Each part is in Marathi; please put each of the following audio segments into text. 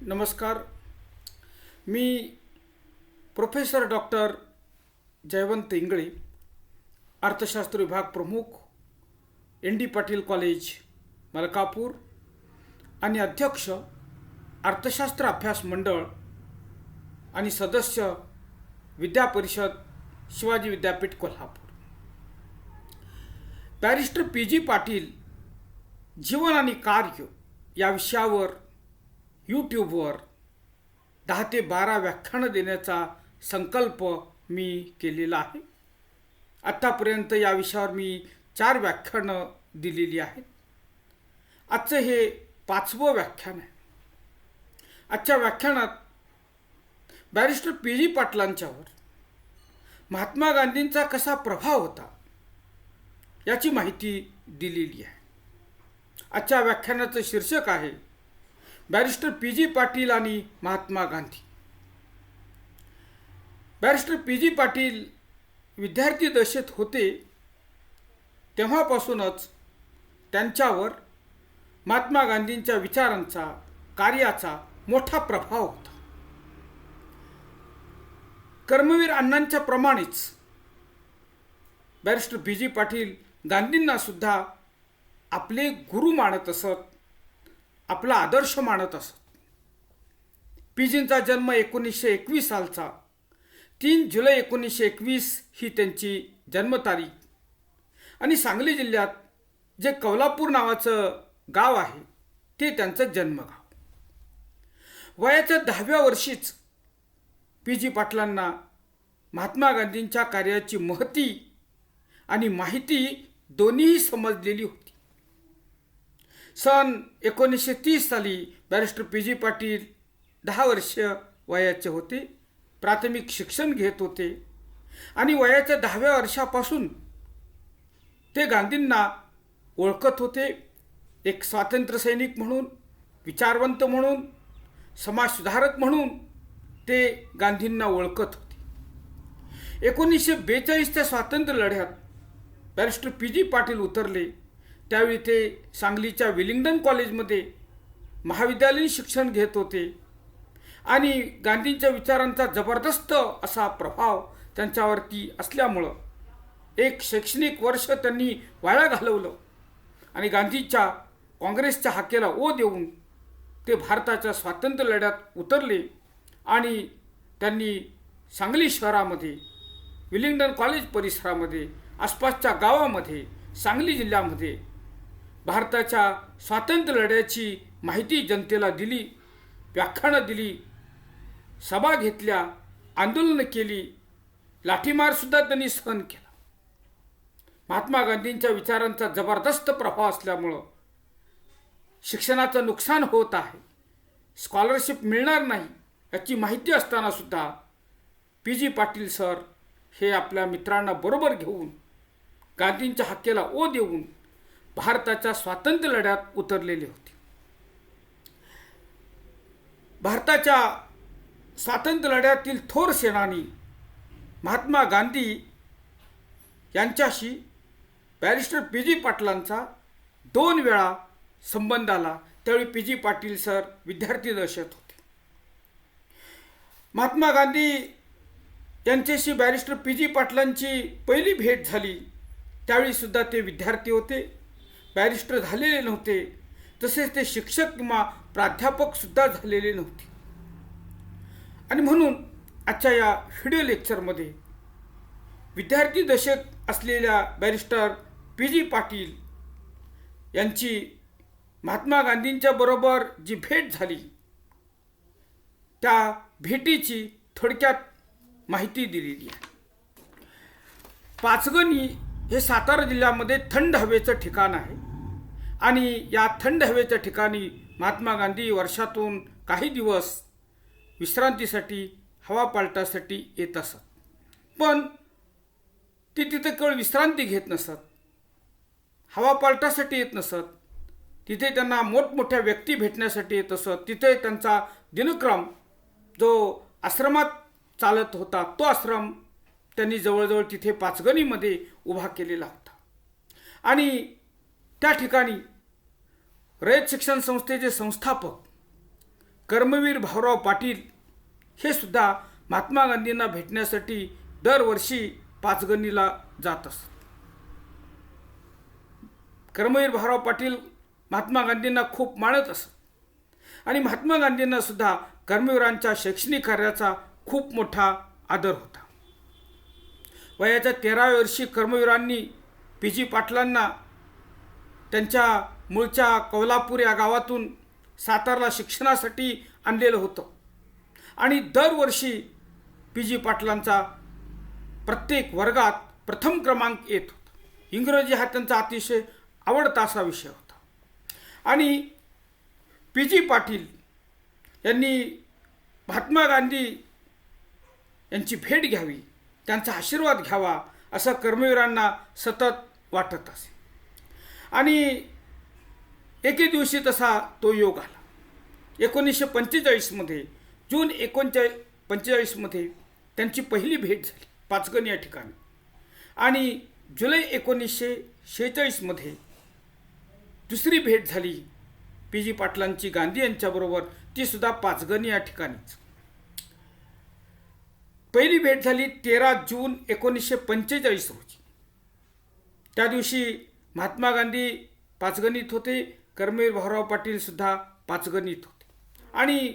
नमस्कार. मी प्रोफेसर डॉक्टर जयवंत इंगळे अर्थशास्त्र विभाग प्रमुख N D Patil college Malkapur आणि अध्यक्ष अर्थशास्त्र अभ्यास मंडळ आणि सदस्य विद्यापरिषद शिवाजी विद्यापीठ Kolhapur. Barrister P G Patil जीवन आणि कार्य या विषयावर यूट्यूबवर दहा ते बारा व्याख्यानं देण्याचा संकल्प मी केलेला आहे. आत्तापर्यंत या विषयावर मी चार व्याख्यानं दिलेली आहेत. आजचं हे पाचवं व्याख्यान आहे. आजच्या व्याख्यानात बॅरिस्टर पी. जी पाटलांच्यावर महात्मा गांधींचा कसा प्रभाव होता याची माहिती दिलेली आहे. आजच्या व्याख्यानाचं शीर्षक आहे बॅरिस्टर पी जी पाटील आणि Mahatma Gandhi. Barrister P G Patil विद्यार्थी दशेत होते तेव्हापासूनच त्यांच्यावर महात्मा गांधींच्या विचारांचा कार्याचा मोठा प्रभाव होता. कर्मवीर अण्णांच्या प्रमाणेच बॅरिस्टर पी जी पाटील गांधींना सुद्धा आपले गुरु मानत असत आपला आदर्श मानत असत. पीजींचा जन्म एकोणीसशे एकवीस सालचा. तीन जुलै एकोणीसशे एकवीस ही त्यांची जन्मतारीख. आणि सांगली जिल्ह्यात जे कौलापूर नावाचं गाव आहे ते त्यांचं जन्मगाव. वयाच्या दहाव्या वर्षीच पी जी पाटलांना महात्मा गांधींच्या कार्याची महती आणि माहिती दोन्हीही समजलेली होती. सन एकोणीसशे तीस साली बॅरिस्टर पी जी पाटील दहा वर्ष वयाचे होते प्राथमिक शिक्षण घेत होते आणि वयाच्या दहाव्या वर्षापासून ते गांधींना ओळखत होते. एक स्वातंत्र्यसैनिक म्हणून विचारवंत म्हणून समाजसुधारक म्हणून ते गांधींना ओळखत होते. एकोणीसशे बेचाळीसच्या स्वातंत्र्य लढ्यात बॅरिस्टर पी जी पाटील उतरले. त्यावेळी ते सांगलीच्या विलिंग्डन कॉलेजमध्ये महाविद्यालयीन शिक्षण घेत होते. आणि गांधींच्या विचारांचा जबरदस्त असा प्रभाव त्यांच्यावरती असल्यामुळं एक शैक्षणिक वर्ष त्यांनी वाया घालवलं आणि गांधीच्या काँग्रेसच्या हाकेला ओ देऊन ते भारताच्या स्वातंत्र्य लढ्यात उतरले आणि त्यांनी सांगली शहरामध्ये विलिंग्डन कॉलेज परिसरामध्ये आसपासच्या गावामध्ये सांगली जिल्ह्यामध्ये भारताच्या स्वातंत्र्य लढ्याची माहिती जनतेला दिली व्याख्यानं दिली सभा घेतल्या आंदोलनं केली लाठीमारसुद्धा त्यांनी सहन केला. महात्मा गांधींच्या विचारांचा जबरदस्त प्रभाव असल्यामुळं शिक्षणाचं नुकसान होत आहे स्कॉलरशिप मिळणार नाही याची माहिती असतानासुद्धा पी जी पाटील सर हे आपल्या मित्रांना बरोबर घेऊन गांधींच्या हक्केला ओ देऊन भारताच्या स्वातंत्र्य लढ्यात उतरलेले होते. भारताच्या स्वातंत्र्य लढ्यातील थोर सेनानी महात्मा गांधी यांच्याशी बॅरिस्टर पी जी पाटलांचा दोन वेळा संबंध आला. त्यावेळी पी जी पाटील सर विद्यार्थी दशेत होते. महात्मा गांधी यांच्याशी बॅरिस्टर पी जी पाटलांची पहिली भेट झाली. त्यावेळी सुद्धा ते विद्यार्थी होते. बॅरिस्टर झालेले नव्हते. तसेच ते शिक्षक किंवा प्राध्यापकसुद्धा झालेले नव्हते. आणि म्हणून आजच्या या व्हिडिओ लेक्चरमध्ये विद्यार्थी दशेत असलेल्या बॅरिस्टर पी जी पाटील यांची महात्मा गांधींच्या बरोबर जी भेट झाली त्या भेटीची थोडक्यात माहिती दिलेली आहे. पाचगणी हे सातारा जिल्ह्यामध्ये थंड हवेचं ठिकाण आहे. आणि या थंड हवेच्या ठिकाणी महात्मा गांधी वर्षातून काही दिवस विश्रांतीसाठी हवा पालटासाठी येत असत. पण ते तिथं केवळ विश्रांती घेत नसत हवा पालटासाठी येत नसत तिथे त्यांना मोठमोठ्या व्यक्ती भेटण्यासाठी येत असत तिथे त्यांचा दिनक्रम जो आश्रमात चालत होता तो आश्रम त्यांनी जवळजवळ तिथे पाचगणीमध्ये उभा केलेला होता. आणि त्या ठिकाणी रयत शिक्षण संस्थेचे संस्थापक कर्मवीर भाऊराव पाटील हे सुद्धा महात्मा गांधींना भेटण्यासाठी दरवर्षी पाचगणीला जात असत. कर्मवीर भाऊराव पाटील महात्मा गांधींना खूप मानत असत. आणि महात्मा गांधींना सुद्धा कर्मवीरांच्या शैक्षणिक कार्याचा खूप मोठा आदर होता. वयाच्या तेराव्या वर्षी कर्मवीरांनी पी जी पाटलांना त्यांच्या मूळच्या कौलापूर या गावातून सातारला शिक्षणासाठी आणलेलं होतं. आणि दरवर्षी पी जी पाटलांचा प्रत्येक वर्गात प्रथम क्रमांक येत होता. इंग्रजी हा त्यांचा अतिशय आवडता असा विषय होता. आणि पी जी पाटील यांनी महात्मा गांधी यांची भेट घ्यावी त्यांचा आशीर्वाद घ्यावा असं कर्मवीरांना सतत वाटत असे. आणि एके दिवशी तसा तो योग आला. एकोणीसशे पंचेचाळीसमध्ये जून एकोणचाळीस पंचेचाळीसमध्ये त्यांची पहिली भेट झाली पाचगण या ठिकाणी. आणि जुलै एकोणीसशे शेहेचाळीसमध्ये दुसरी भेट झाली पी जी पाटलांची गांधी यांच्याबरोबर तीसुद्धा पाचगण या ठिकाणीच. पहिली भेट झाली तेरा जून एकोणीसशे पंचेचाळीस रोजी. त्या दिवशी महात्मा गांधी पाचगणित होते कर्मवीर भाऊराव पाटीलसुद्धा पाचगणित होते. आणि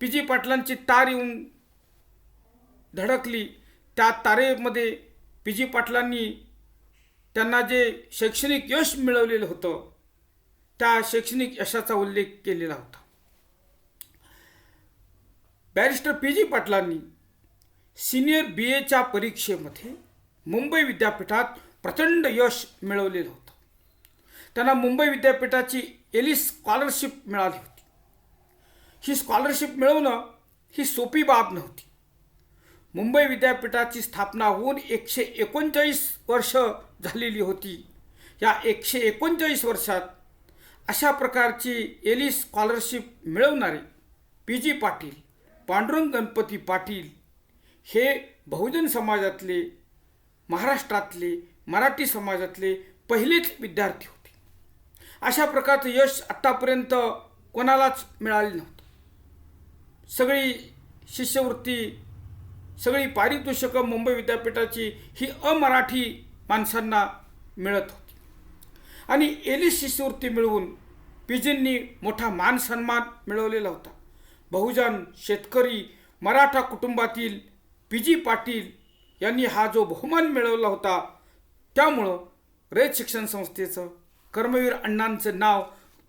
पी जी पाटलांची तार येऊन धडकली त्या तारेमध्ये पी जी पाटलांनी त्यांना जे शैक्षणिक यश मिळवलेलं होतं त्या शैक्षणिक यशाचा उल्लेख केलेला होता. बॅरिस्टर पी जी पाटलांनी सिनियर बी एच्या परीक्षेमध्ये मुंबई विद्यापीठात प्रचंड यश मिळवलेलं होतं. त्यांना मुंबई विद्यापीठाची एलिस स्कॉलरशिप मिळाली होती. ही स्कॉलरशिप मिळवणं ही सोपी बाब नव्हती. मुंबई विद्यापीठाची स्थापना होऊन एकशे एकोणचाळीस वर्ष झालेली होती. या एकशे एकोणचाळीस वर्षात अशा प्रकारची एलिस स्कॉलरशिप मिळवणारे पी जी पाटील पांडुरंग गणपती पाटील हे बहुजन समाजातले महाराष्ट्रातले मराठी समाजातले पहिलेच विद्यार्थी होते. अशा प्रकारचं यश आत्तापर्यंत कोणालाच मिळाले नव्हतं. सगळी शिष्यवृत्ती सगळी पारितोषिकं मुंबई विद्यापीठाची ही अमराठी माणसांना मिळत होती. आणि एलिस शिष्यवृत्ती मिळवून पीजींनी मोठा मान सन्मान मिळवलेला होता. बहुजन शेतकरी मराठा कुटुंबातील पी जी पाटील यांनी हा जो बहुमान मिळवला होता त्यामुळं रयत शिक्षण संस्थेचं कर्मवीर अण्णांचं नाव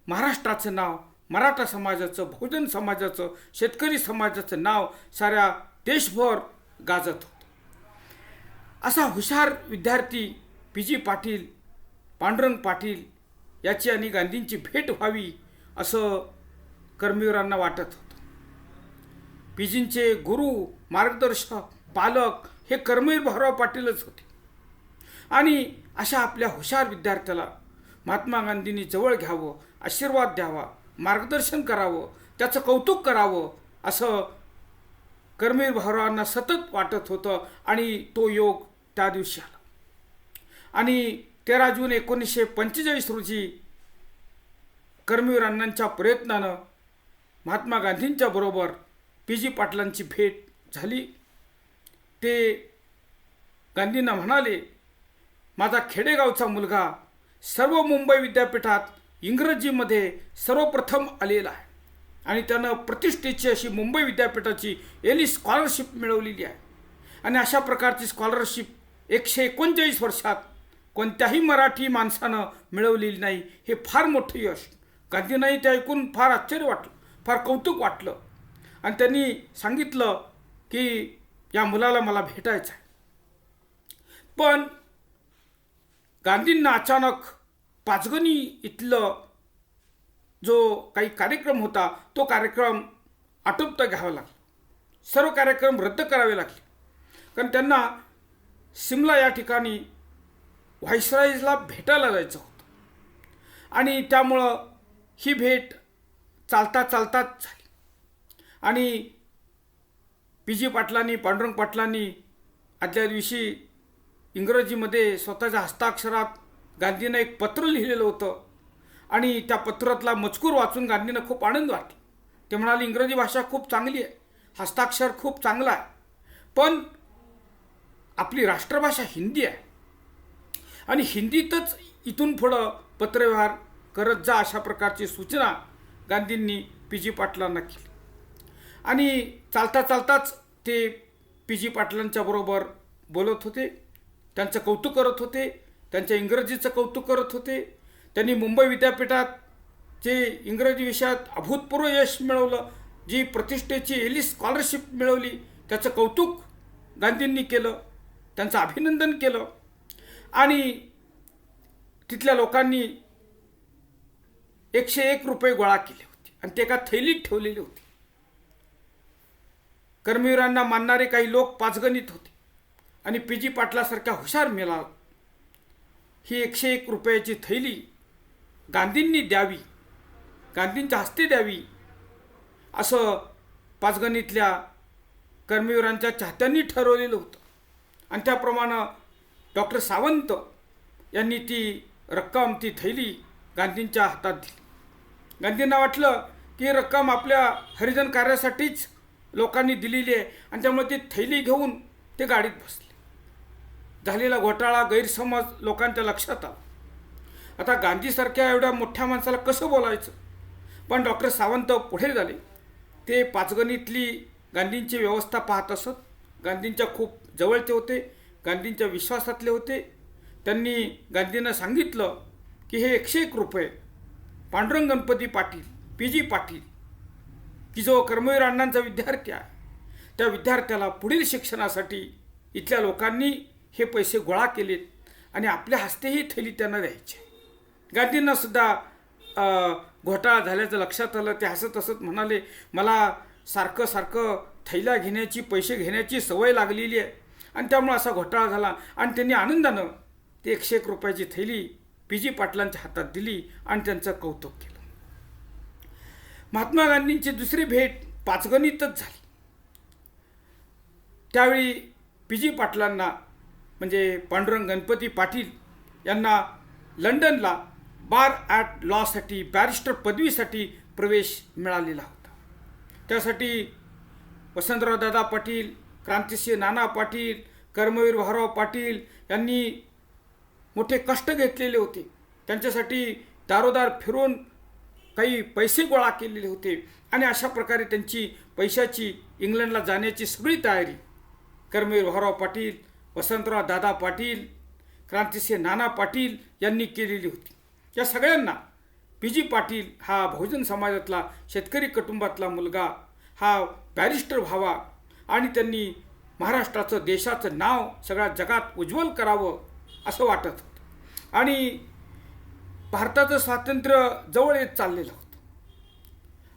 महाराष्ट्राचं नाव मराठा समाजाचं बहुजन समाजाचं शेतकरी समाजाचं नाव साऱ्या देशभर गाजत होतं. असा हुशार विद्यार्थी पी जी पाटील पांडुरंग पाटील याची आणि गांधींची भेट व्हावी असं कर्मवीरांना वाटत होतं. पीजींचे गुरु मार्गदर्शक पालक हे कर्मवीर भाऊराव पाटीलच होते. आणि अशा आपल्या हुशार विद्यार्थ्याला महात्मा गांधींनी जवळ घ्यावं आशीर्वाद द्यावा मार्गदर्शन करावं त्याचं कौतुक करावं असं कर्मवीर भावरावांना सतत वाटत होतं आणि तो योग त्या दिवशी आला. आणि तेरा जून एकोणीसशे पंचेचाळीस रोजी कर्मवीर अण्णांच्या प्रयत्नानं महात्मा गांधींच्या बरोबर पी जी पाटलांची भेट झाली. ते गांधींना म्हणाले माझा खेडेगावचा मुलगा सर्व मुंबई विद्यापीठात इंग्रजीमध्ये सर्वप्रथम आलेला आहे. आणि त्यानं प्रतिष्ठेची अशी मुंबई विद्यापीठाची एली स्कॉलरशिप मिळवलेली आहे. आणि अशा प्रकारची स्कॉलरशिप एकशे एकोणचाळीस वर्षात कोणत्याही मराठी माणसानं मिळवलेली नाही हे फार मोठं यश. गांधींनाही ते ऐकून फार आश्चर्य वाटलं फार कौतुक वाटलं. आणि त्यांनी सांगितलं की या मुलाला मला भेटायचं आहे. पण गांधींना अचानक पाचगणी इथलं जो काही कार्यक्रम होता तो कार्यक्रम आटोपता घ्यावा लागला. सर्व कार्यक्रम रद्द करावे लागले. कारण त्यांना सिमला या ठिकाणी व्हायसराईजला भेटायला जायचं होतं. आणि त्यामुळं ही भेट चालता चालताच झाली. आणि पी जी पाटलांनी पांडुरंग पाटलांनी आदल्या दिवशी इंग्रजीमध्ये स्वतःच्या हस्ताक्षरात गांधींना एक पत्र लिहिलेलं होतं. आणि त्या पत्रातला मजकूर वाचून गांधींना खूप आनंद वाटला. ते म्हणाले इंग्रजी भाषा खूप चांगली आहे. हस्ताक्षर खूप चांगला आहे. पण आपली राष्ट्रभाषा हिंदी आहे. आणि हिंदीतच इथून पुढं पत्रव्यवहार करत जा अशा प्रकारची सूचना गांधींनी पी जी पाटलांना केली. आणि चालता चालताच ते पी जी पाटलांच्या बरोबर बोलत होते. त्यांचं कौतुक करत होते त्यांच्या इंग्रजीचं कौतुक करत होते. त्यांनी मुंबई विद्यापीठात जे इंग्रजी विषयात अभूतपूर्व यश मिळवलं जी प्रतिष्ठेची एली स्कॉलरशिप मिळवली त्याचं कौतुक गांधींनी केलं त्यांचं अभिनंदन केलं. आणि तिथल्या लोकांनी एकशे एक रुपये गोळा केले होते आणि ते एका थैलीत ठेवलेले होते. कर्मवीरांना मानणारे काही लोक पाचगणित होते. आणि पी जी पाटलासारख्या हुशार मिळाला ही एकशे एक रुपयाची थैली गांधींनी द्यावी गांधींच्या हस्ते द्यावी असं पाचगणीतल्या कर्मवीरांच्या चाहत्यांनी ठरवलेलं होतं. आणि त्याप्रमाणे डॉक्टर सावंत यांनी ती रक्कम ती थैली गांधींच्या हातात दिली. गांधींना वाटलं की ही रक्कम आपल्या हरिजन कार्यासाठीच लोकांनी दिलेली आहे आणि त्यामुळे ती थैली घेऊन ते गाडीत बसले. झालेला घोटाळा गैरसमज लोकांच्या लक्षात आला. आता गांधीसारख्या एवढ्या मोठ्या माणसाला कसं बोलायचं? पण डॉक्टर सावंत पुढे झाले. ते पाचगणीतली गांधींची व्यवस्था पाहत असत. गांधींच्या खूप जवळचे होते. गांधींच्या विश्वासातले होते. त्यांनी गांधींना सांगितलं की हे एकशे एक रुपये पांडुरंग गणपती पाटील पी जी पाटील की जो कर्मवीर अण्णांचा विद्यार्थी आहे त्या विद्यार्थ्याला पुढील शिक्षणासाठी इथल्या लोकांनी हे पैसे गोळा केलेत आणि आपल्या हस्तेही थैली त्यांना द्यायची. गांधींना सुद्धा घोटाळा झाल्याचं लक्षात आलं. ते हसत हसत म्हणाले मला सारखं सारखं थैला घेण्याची पैसे घेण्याची सवय लागलेली आहे. आणि त्यामुळे असा घोटाळा झाला. आणि त्यांनी आनंदानं ते एकशे एक रुपयाची थैली पी जी पाटलांच्या हातात दिली आणि त्यांचं कौतुक केलं. महात्मा गांधींची दुसरी भेट पाचगणीतच झाली. त्यावेळी पी जी पाटलांना म्हणजे पांडुरंग गणपती पाटील यांना लंडनला बार ॲट लॉसाठी बॅरिस्टर पदवीसाठी प्रवेश मिळालेला होता. त्यासाठी वसंतराव दादा पाटील क्रांतिसिंह नाना पाटील कर्मवीर भाऊराव पाटील यांनी मोठे कष्ट घेतलेले होते. त्यांच्यासाठी दारोदार फिरून काही पैसे गोळा केलेले होते आणि अशा प्रकारे त्यांची पैशाची इंग्लंडला जाण्याची सगळी तयारी कर्मवीर भाऊराव पाटील वसंतराव दादा पाटील क्रांतिसिंह नाना पाटील यांनी केलेली होती. या सगळ्यांना पी जी पाटील हा बहुजन समाजातला शेतकरी कुटुंबातला मुलगा हा बॅरिस्टर व्हावा आणि त्यांनी महाराष्ट्राचं देशाचं नाव सगळ्या जगात उज्ज्वल करावं असं वाटत होतं. आणि भारताचं स्वातंत्र्य जवळ येत चाललेलं होतं.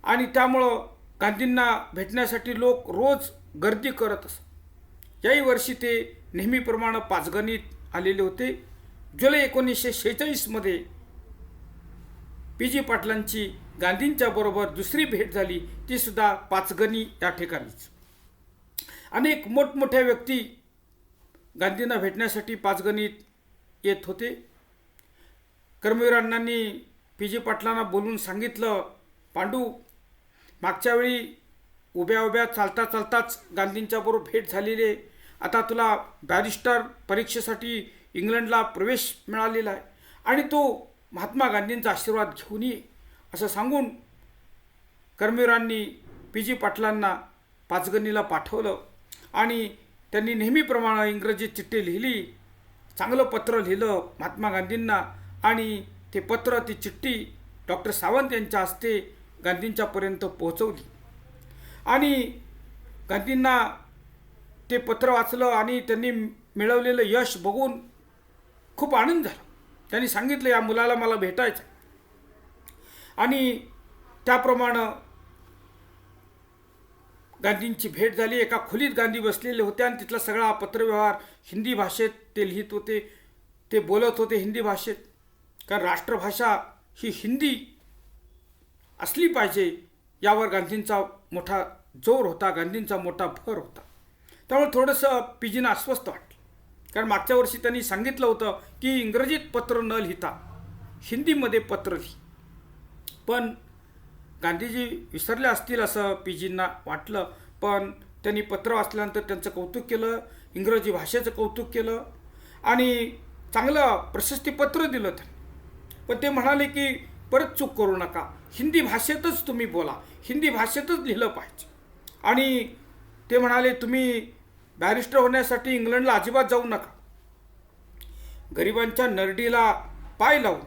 आणि त्यामुळं गांधींना भेटण्यासाठी लोक रोज गर्दी करत असत. याही वर्षी ते नेहमीप्रमाणे पाचगणीत आलेले होते. जुलै एकोणीसशे शेहेचाळीसमध्ये पी जी पाटलांची गांधींच्या बरोबर दुसरी भेट झाली. ती सुद्धा पाचगणी या ठिकाणीच. अनेक मोठमोठ्या व्यक्ती गांधींना भेटण्यासाठी पाचगणीत येत होते. कर्मवीर अण्णांनी पी जी पाटलांना बोलून सांगितलं पांडू मागच्या वेळी उभ्या उभ्या चालता चालताच गांधींच्या बरोबर भेट झालेली आहे. आता तुला बॅरिस्टर परीक्षेसाठी इंग्लंडला प्रवेश मिळालेला आहे. आणि तो महात्मा गांधींचा आशीर्वाद घेऊन ये असं सांगून कर्मवीरांनी पी जी पाटलांना पाचगणीला पाठवलं. आणि त्यांनी नेहमीप्रमाणे इंग्रजीत चिठ्ठी लिहिली चांगलं पत्र लिहिलं महात्मा गांधींना. आणि ते पत्र ती चिठ्ठी डॉक्टर सावंत यांच्या हस्ते गांधींच्यापर्यंत पोहोचवली. आणि गांधींना ते पत्र वाचलं आणि त्यांनी मिळवलेलं यश बघून खूप आनंद झाला. त्यांनी सांगितलं या मुलाला मला भेटायचं आणि त्याप्रमाणे गांधींची भेट झाली. एका खोलीत गांधी बसलेले होते आणि तिथला सगळा पत्रव्यवहार हिंदी भाषेत ते लिहित होते ते बोलत होते हिंदी भाषेत. कारण राष्ट्रभाषा ही हिंदी असली पाहिजे यावर गांधींचा मोठा जोर होता गांधींचा मोठा भर होता. त्यामुळे थोडंसं पीजीनं अस्वस्थ वाटलं. कारण मागच्या वर्षी त्यांनी सांगितलं होतं की इंग्रजीत पत्र न लिहिता हिंदीमध्ये पत्र लिही. पण गांधीजी विसरले असतील असं पी जींना वाटलं. पण त्यांनी पत्र वाचल्यानंतर त्यांचं कौतुक केलं इंग्रजी भाषेचं कौतुक केलं आणि चांगलं प्रशस्तीपत्र दिलं त्यांनी. पण ते म्हणाले की परत चूक करू नका. हिंदी भाषेतच तुम्ही बोला. हिंदी भाषेतच लिहिलं पाहिजे. आणि ते म्हणाले तुम्ही बॅरिस्टर होण्यासाठी इंग्लंडला अजिबात जाऊ नका. गरिबांच्या नरडीला पाय लावून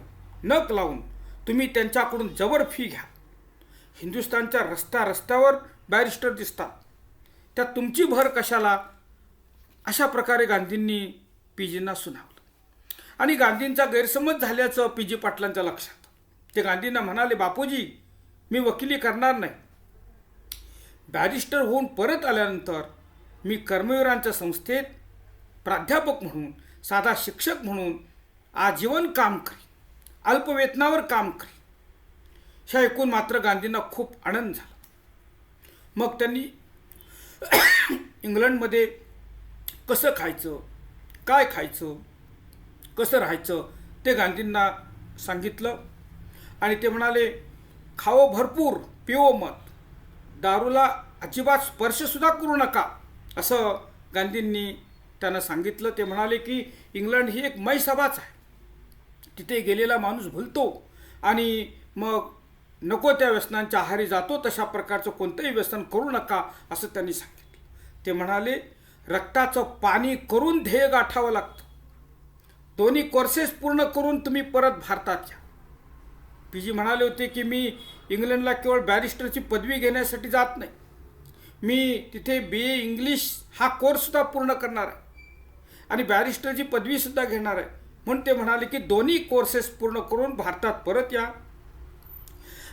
नख लावून तुम्ही त्यांच्याकडून जवळ फी घ्या. हिंदुस्थानच्या रस्ता रस्त्यावर बॅरिस्टर दिसतात. त्यात तुमची भर कशाला? अशा प्रकारे गांधींनी पी जींना सुनावलं. आणि गांधींचा गैरसमज झाल्याचं पी जी पाटलांच्या लक्षात. ते गांधींना म्हणाले बापूजी मी वकिली करणार नाही. बॅरिस्टर होऊन परत आल्यानंतर मी कर्मवीरांच्या संस्थेत प्राध्यापक म्हणून साधा शिक्षक म्हणून आजीवन काम करी अल्पवेतनावर काम करी हे ऐकून मात्र गांधींना खूप आनंद झाला. मग त्यांनी इंग्लंडमध्ये कसं खायचं काय खायचं कसं राहायचं ते गांधींना सांगितलं. आणि ते म्हणाले खावं भरपूर पिवो मत. दारूला अजिबात स्पर्शसुद्धा करू नका. असं गांधींनी त्यांना सांगितलं. ते म्हणाले की इंग्लंड ही एक मैसभाच आहे. तिथे गेलेला माणूस भुलतो आणि मग नको त्या व्यसनांच्या आहारी जातो. तशा प्रकारचं कोणतंही व्यसन करू नका असं त्यांनी सांगितलं. ते म्हणाले रक्ताचं पाणी करून ध्येय गाठावं लागतं. दोन्ही कोर्सेस पूर्ण करून तुम्ही परत भारतात या. पी जी म्हणाले होते की मी इंग्लंडला केवळ बॅरिस्टरची पदवी घेण्यासाठी जात नाही. मी तिथे बी ए इंग्लिश हा कोर्ससुद्धा पूर्ण करणार आहे. आणि बॅरिस्टरची पदवीसुद्धा घेणार आहे. म्हणून ते म्हणाले की दोन्ही कोर्सेस पूर्ण करून भारतात परत या.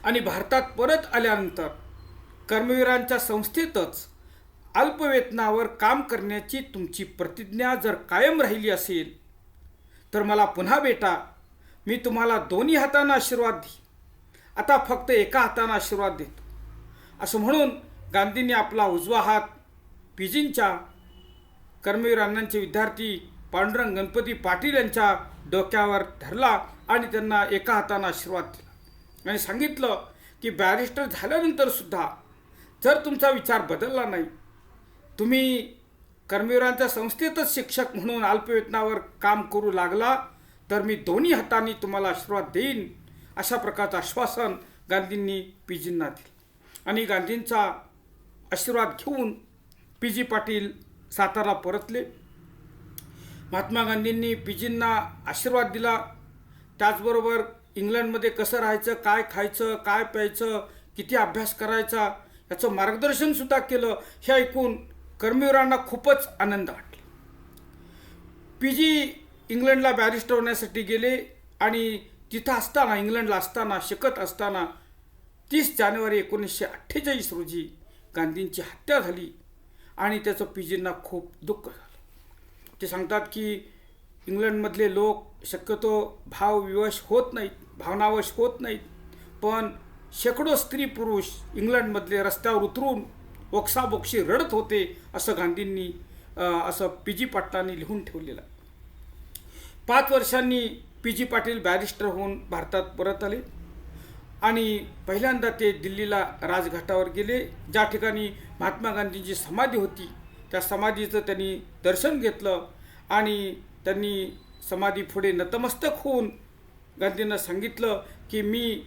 आणि भारतात परत आल्यानंतर कर्मवीरांच्या संस्थेतच अल्पवेतनावर काम करण्याची तुमची प्रतिज्ञा जर कायम राहिली असेल तर मला पुन्हा भेटा. मी तुम्हाला दोन्ही हातांना आशीर्वाद देईन. आता फक्त एका हातानं आशीर्वाद देतो. असं म्हणून गांधींनी आपला उजवा हात पिजींच्या कर्मवीर अण्णांचे विद्यार्थी पांडुरंग गणपती पाटील यांच्या डोक्यावर धरला आणि त्यांना एका हातानं आशीर्वाद दिला. आणि सांगितलं की बॅरिस्टर झाल्यानंतर सुद्धा जर तुमचा विचार बदलला नाही तुम्ही कर्मवीरांच्या संस्थेतच शिक्षक म्हणून अल्पवेतनावर काम करू लागला तर मी दोन्ही हातांनी तुम्हाला आशीर्वाद देईन अशा प्रकारचं आश्वासन गांधींनी पीजींना दिलं. आणि गांधींचा आशीर्वाद घेऊन पी जी पाटील सातारा परतले. महात्मा गांधींनी पी जींना आशीर्वाद दिला. त्याचबरोबर इंग्लंडमध्ये कसं राहायचं काय खायचं काय प्यायचं किती अभ्यास करायचा याचं मार्गदर्शनसुद्धा केलं हे ऐकून कर्मवीरांना खूपच आनंद वाटला. पी जी इंग्लंडला बॅरिस्टर होण्यासाठी गेले आणि तिथं असताना इंग्लंडला असताना शिकत असताना तीस जानेवारी एकोणीसशे अठ्ठेचाळीस रोजी गांधींची हत्या झाली आणि त्याचं पीजींना खूप दुःख झालं. ते सांगतात की इंग्लंडमधले लोक शक्यतो भावविवश होत नाहीत भावनावश होत नाहीत. पण शेकडो स्त्री पुरुष इंग्लंडमधले रस्त्यावर उतरून ओक्साबोक्षी रडत होते असं गांधींनी असं पी जी पाटलांनी लिहून ठेवलेलं पाच वर्षांनी पी जी पाटील बॅरिस्टर होऊन भारतात परत आले. आणि पहिल्यांदा ते दिल्लीला राजघाटावर गेले. ज्या ठिकाणी महात्मा गांधींची समाधी होती त्या समाधीचं त्यांनी दर्शन घेतलं आणि त्यांनी समाधी पुढे नतमस्तक होऊन गांधींना सांगितलं की मी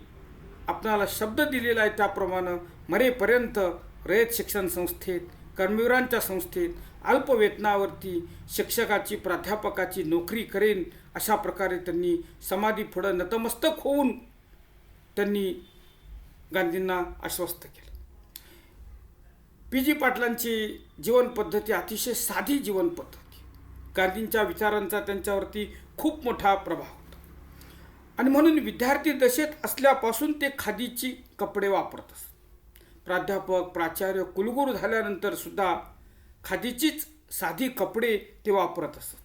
आपणाला शब्द दिलेला आहे त्याप्रमाणे मरेपर्यंत रयत शिक्षण संस्थेत कर्मवीरांच्या संस्थेत अल्पवेतनावरती शिक्षकाची प्राध्यापकाची नोकरी करेन अशा प्रकारे त्यांनी समाधी पुढं नतमस्तक होऊन त्यांनी गांधींना आश्वस्त केलं. पी जी पाटलांची जीवनपद्धती अतिशय साधी जीवनपद्धती गांधींच्या विचारांचा त्यांच्यावरती खूप मोठा प्रभाव होता. आणि म्हणून विद्यार्थी दशेत असल्यापासून ते खादीची कपडे वापरत असत. प्राध्यापक प्राचार्य कुलगुरू झाल्यानंतर सुद्धा खादीचीच साधी कपडे ते वापरत असत.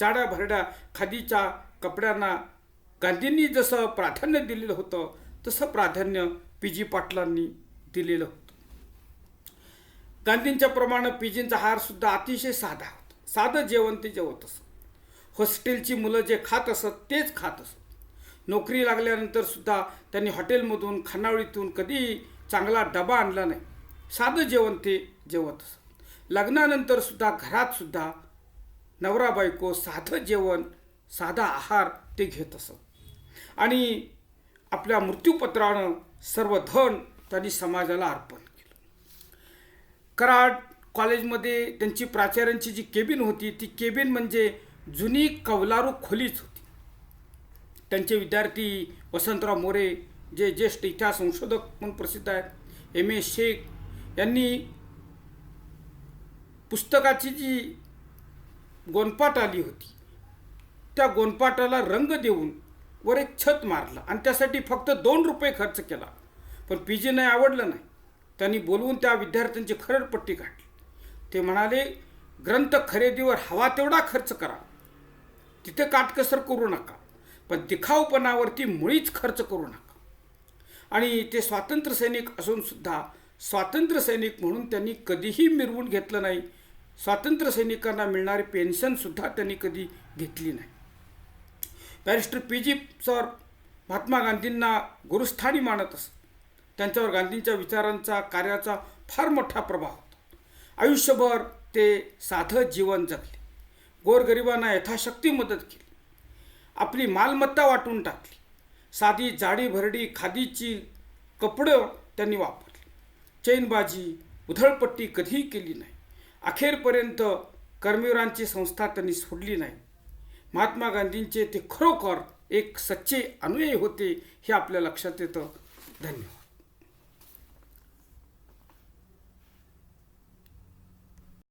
चाड्या भरड्या खादीच्या कपड्यांना गांधींनी जसं प्राधान्य दिलेलं होतं तसं प्राधान्य पी जी पाटलांनी दिलेलं होतं. गांधींच्या प्रमाणे पीजींचा जींचा सुद्धा अतिशय साधा होता. साधं जेवण ते जेवत असत. हॉस्टेलची मुलं जे खात असत तेच खात असत. नोकरी लागल्यानंतर सुद्धा त्यांनी हॉटेलमधून खानावळीतून कधी चांगला डबा आणला नाही. साधं जेवण ते जेवत असत. लग्नानंतर सुद्धा घरात सुद्धा नवरा बायको साधं जेवण साधा आहार ते घेत असत. आणि आपल्या मृत्यूपत्रानं सर्व धन त्यांनी समाजाला अर्पण केलं. कराड कॉलेजमध्ये त्यांची प्राचार्यांची जी केबिन होती ती केबिन म्हणजे जुनी कवलारू खोलीच होती. त्यांचे विद्यार्थी वसंतराव मोरे जे ज्येष्ठ इतिहास संशोधक म्हणून प्रसिद्ध आहेत एम. ए. शेख यांनी पुस्तकाची जी गोनपाट आली होती त्या गोनपाटाला रंग देऊन वर एक छत मारलं आणि त्यासाठी फक्त दोन रुपये खर्च केला. पण पी जीने आवडलं नाही. त्यांनी बोलवून त्या विद्यार्थ्यांची खरडपट्टी काढली. ते म्हणाले ग्रंथ खरेदीवर हवा तेवढा खर्च करा. तिथे काटकसर करू नका पण दिखाऊपणावरती मुळीच खर्च करू नका. आणि ते स्वातंत्र्य सैनिक असून सुद्धा स्वातंत्र्य सैनिक म्हणून त्यांनी कधीही मिरवून घेतलं नाही. स्वातंत्र्य सैनिकांना मिळणारी पेन्शनसुद्धा त्यांनी कधी घेतली नाही. Barrister P G sir Mahatma गांधींना गुरुस्थानी मानत असत त्यांच्यावर गांधींच्या विचारांचा कार्याचा फार मोठा प्रभाव होता. आयुष्यभर ते साधं जीवन जगले. गोरगरिबांना यथाशक्ती मदत केली. आपली मालमत्ता वाटून टाकली. साधी जाडी भरडी खादीची कपडं त्यांनी वापरली. चैनबाजी उधळपट्टी कधीही केली नाही. अखेरपर्यंत कर्मवीरांची संस्था त्यांनी सोडली नाही. महात्मा गांधींचे ते खरोखर एक सच्चे अनुयायी होते हे आपल्या लक्षात येतं. धन्यवाद.